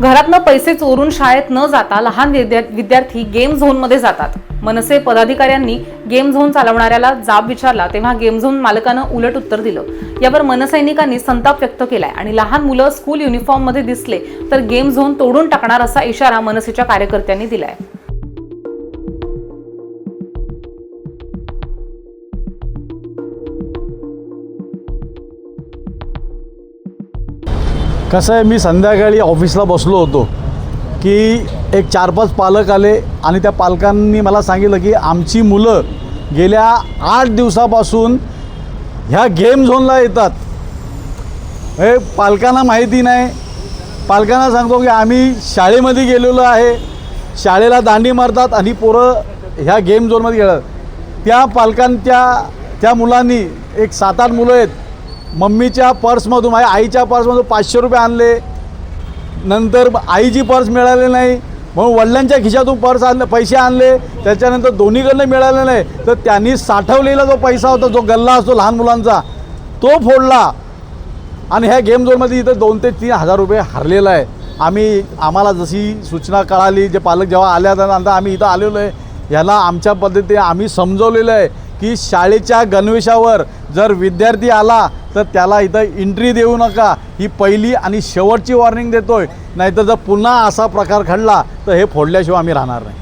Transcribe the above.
घरातनं पैसे चोरून शाळेत न जाता लहान विद्यार्थी गेम झोनमध्ये जातात. मनसे पदाधिकाऱ्यांनी गेम झोन चालवणाऱ्याला जाब विचारला तेव्हा गेम झोन मालकानं उलट उत्तर दिलं. यावर मनसैनिकांनी संताप व्यक्त केलाय आणि लहान मुलं स्कूल युनिफॉर्ममध्ये दिसले तर गेम झोन तोडून टाकणार असा इशारा मनसेच्या कार्यकर्त्यांनी दिलाय. कसं आहे मी संध्याकाळी ऑफिसला बसलो होतो की एक चार पाच पालक आले आणि त्या पालकांनी मला सांगितलं की आमची मुलं गेल्या आठ दिवसापासून ह्या गेम झोनला येतात. हे पालकांना माहिती नाही. पालकांना सांगतो की आम्ही शाळेमध्ये गेलेलो आहे. शाळेला दांडी मारतात आणि पोरं ह्या गेम झोनमध्ये गेलं त्या पालकांच्या त्या मुलांनी एक सात आठ मुलं आहेत. मम्मीच्या पर्समधून माझ्या आईच्या पर्समधून पाचशे रुपये आणले. नंतर आईची पर्स मिळाली नाही म्हणून वडिलांच्या खिशातून पर्स आणले पैसे आणले. त्याच्यानंतर दोन्हीकडनं मिळाले नाही. तर त्यांनी साठवलेला जो पैसा होता जो गल्ला असतो लहान मुलांचा तो फोडला. आणि ह्या गेम झोनमध्ये इथं दोन ते तीन हजार रुपये हरलेला आहे. आम्ही आम्हाला जशी सूचना कळाली जे पालक जेव्हा आल्या त्यानंतर आम्ही इथं आलेलो आहे. ह्याला आमच्या पद्धतीने आम्ही समजवलेलं आहे की शाळेच्या गणवेशावर जर विद्यार्थी आला तर त्याला इथं एंट्री देऊ नका. ही पहिली आणि शेवटची वॉर्निंग देतोय. नाहीतर जर पुन्हा असा प्रकार घडला तर हे फोडल्याशिवाय आम्ही राहणार नाही.